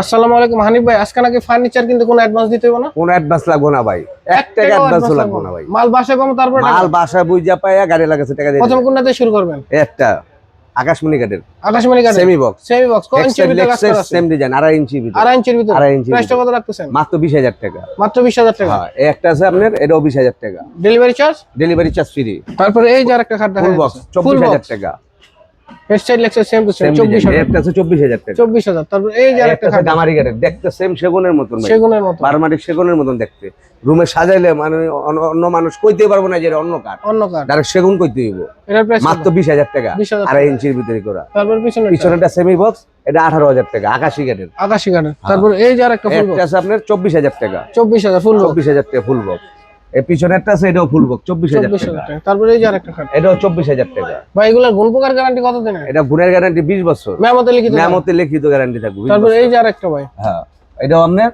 আসসালামু আলাইকুম হানিফ ভাই আজকে নাকি ফার্নিচার কিন্তু কোনো অ্যাডভান্স দিতে হবে না? কোনো অ্যাডভান্স লাগবো না ভাই। এক টাকা অ্যাডভান্স লাগবো না ভাই। মাল বাসায় কম তারপর মাল বাসায় বুঝা পাইয়া গাড়ি লাগাছে টাকা দিয়ে প্রথম কোনটাতে শুরু করবেন? একটা আকাশমণি আকাশমণি সেমি বক্স সেমি বক্স কোন ইঞ্চির ভিতরে কাজ করা আছে? সেম ডিজাইন আড়াই ইঞ্চি ভিতরে। আড়াই ভিতরে। আড়াই ইঞ্চির প্রাইসটা। কত রাখতেছেন? মাত্র বিশ হাজার টাকা। মাত্র বিশ হাজার টাকা। হ্যাঁ এই একটা আছে আপনার এটাও বিশ হাজার টাকা। Delivery charge delivery charge free তারপরে এই যে আরেকটা খাট দেখা ফুল বক্স যাচ্ছে চব্বিশ হাজার টাকা। সেম টু সেম সেম চব্বিশ হাজার। আছে চব্বিশ হাজার টাকা। চব্বিশ হাজার তারপর এই যে আরেকটা খাট। ডামারি কাঠের দেখতে সেম সেগুনের মতন সেগুনের মতো বারমাটিক সেগুনের মতন দেখতে। রুমে সাজাইলে মানে অন্য- মানুষ কইতে পারব না যে অন্য কাঠ। অন্য কাঠ। ডাইরেক্ট সেগুন কইতে হইব। এটার প্রাইস মাত্র বিশ হাজার টাকা 20,000 আড়াই ইঞ্চির ভিতরে করা। তারপর পিছনে পিছনেটা সেমি বক্স এটা আঠারো হাজার টাকা আকাশি কাঠের আকাশি তারপর এই যে আরেকটা ফুল একটা আছে আপনার চব্বিশ হাজার টাকা। চব্বিশ হাজার ফুল চব্বিশ হাজার টাকা ফুল বক্স পিছনেরটা আছে এটাও ফুল বক্স চব্বিশ হাজার টাকা। তারপর এই যে আরেকটা খাট। এটাও চব্বিশ হাজার টাকা। প্রকার গ্যারান্টি কত দিনের এটা গুণের গ্যারান্টি বিশ বছর। মেমতে লিখিত। মেমতে লিখিত গ্যারান্টি থাকবে 20 তারপর। এই যে আরেকটা ভাই। হ্যাঁ এটাও আপনার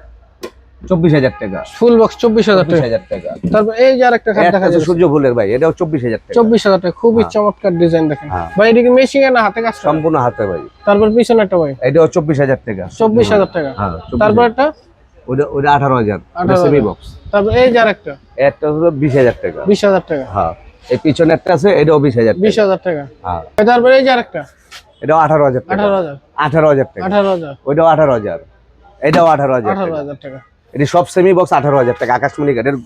চব্বিশ হাজার টাকা। ফুল বক্স চব্বিশ হাজার টাকা। হাজার টাকা। তারপর এই যে আরেকটা খাট দেখা যাচ্ছে। সূর্য ফুলের ভাই এটাও চব্বিশ হাজার টাকা। চব্বিশ হাজার টাকা খুবই চমৎকার ডিজাইন দেখেন। হ্যাঁ। ভাই এটা কি না হাতে কাজ সম্পূর্ণ হাতে ভাই। তারপর পিছনে একটা ভাই। এটাও চব্বিশ হাজার টাকা। চব্বিশ হাজার টাকা। হ্যাঁ তারপর একটা ওটা ওটা আঠারো হাজার। সেমি বক্স তারপর এই যে আরেকটা? একটা হলো বিশ হাজার টাকা। বিশ হাজার টাকা। হ্যাঁ। এই পিছনে একটা আছে এটাও বিশ হাজার বিশ হাজার টাকা। হ্যাঁ। তারপর এই যে আরেকটা? এটাও আঠারো হাজার আঠারো হাজার। আঠারো হাজার টাকা। আঠারো হাজার। ওইটাও আঠারো হাজার। এটাও আঠারো হাজার আঠারো হাজার টাকা। এটি সব সেমি বক্স আঠারো হাজার টাকা। আকাশমণি কাঠের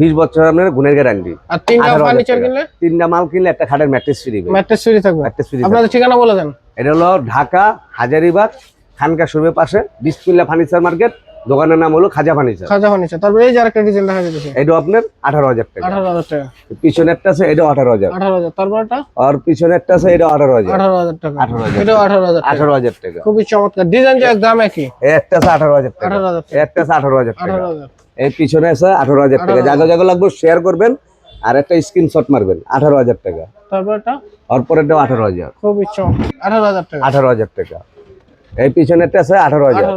বিশ বছর আপনার গুণের গ্যারান্টি আর তিনটা ফার্নিচার কিনলে? তিনটা মাল কিনলে একটা খাটের ম্যাট্রেস ফ্রি ম্যাট্রেস ফ্রি থাকবে। ম্যাট্রেস ফ্রি আপনাদের ঠিকানা বলে দেন। এটা হলো ঢাকা হাজারিবাগ খানকা শোরুমের পাশে বিসমিল্লা ফার্নিচার মার্কেট দোকানের নাম হলো খাজা ফার্নিচার খাজা ফার্নিচার তারপর এই যে আরেকটা ডিজাইন দেখা যাচ্ছে এটাও আপনার আঠারো হাজার টাকা আঠারো হাজার টাকা পিছনে একটা আছে আঠারো হাজার আঠারো তারপর একটা আর পিছনে একটা আছে হাজার আঠারো হাজার টাকা 18,000 এটাও আঠারো হাজার টাকা খুবই চমৎকার ডিজাইন যে একদম একই একটা আছে আঠারো হাজার টাকা আঠারো হাজার এই একটা আছে আঠারো হাজার টাকা আঠারো হাজার এই পিছনে আছে আঠারো হাজার টাকা জায়গা জায়গা লাগবে শেয়ার করবেন আর একটা স্ক্রিনশট মারবেন আঠারো হাজার টাকা তারপর একটা আর আঠারো হাজার খুবই চমৎকার আঠারো হাজার টাকা আঠারো হাজার টাকা এই পিছনেরটা আছে আঠারো হাজার।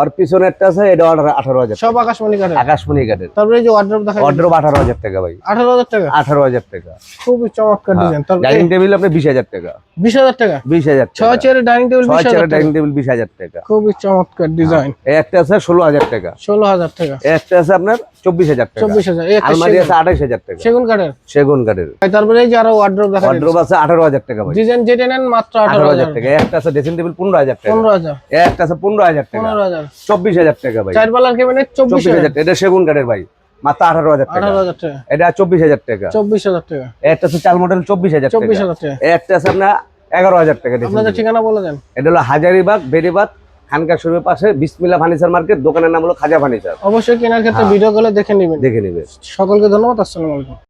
আর পিছনেরটা আছে এটা আঠারো হাজার সব আকাশমণি কাঠের? আকাশমণি কাঠের। তারপরে যে ওয়ার্ড্রপ দেখা অর্ডার আঠারো হাজার টাকা ভাই। আঠারো হাজার টাকা? আঠারো হাজার টাকা। খুবই চমৎকার ডিজাইন তারপর ডাইনিং টেবিল আপনি বিশ হাজার টাকা। বিশ হাজার টাকা? বিশ হাজার ছয় চেয়ারের ডাইনিং টেবিল ছয় চেয়ারের ডাইনিং টেবিল বিশ হাজার টাকা। খুবই চমৎকার ডিজাইন একটা আছে ষোলো হাজার টাকা। ষোলো হাজার টাকা। একটা আছে আপনার চব্বিশ হাজার টাকা। চব্বিশ হাজার আলমারি আছে আঠাইশ হাজার টাকা। সেগুন কাঠের? সেগুন কাঠের। তারপরে এই যে আরও ওয়ার্ড্রপ দেখা ওয়ার্ড্রোব আছে আঠারো হাজার টাকা ভাই। ডিজাইন যেটা নেন মাত্র আঠারো হাজার টাকা। একটা আছে ড্রেসিং টেবিল পনেরো হাজার টাকা। হাজার। একটা আছে পনেরো হাজার টাকা। পনেরো হাজার। চব্বিশ হাজার টাকা ভাই। চার পাল্লার কেবিনেট চব্বিশ চব্বিশ হাজার। হাজার টাকা এটা সেগুন কাঠের ভাই। মাত্র আঠারো হাজার টাকা। আঠারো হাজার টাকা। এটা চব্বিশ হাজার টাকা। চব্বিশ হাজার টাকা। একটা আছে চাল মডেল চব্বিশ হাজার চব্বিশ হাজার টাকা। একটা আছে আপনার এগারো হাজার টাকা আপনাদের ঠিকানা বলে দেন। এটা হলো হাজারিবাগ বেরিবাগ খানকা শোরুমের পাশে বিসমিল্লা ফার্নিচার মার্কেট। দোকানের নাম হলো খাজা ফার্নিচার। অবশ্যই কেনার ক্ষেত্রে হ্যাঁ। ভিডিও কলে দেখে নেবেন। দেখে নেবে সকলকে ধন্যবাদ আসসালামু আলাইকুম।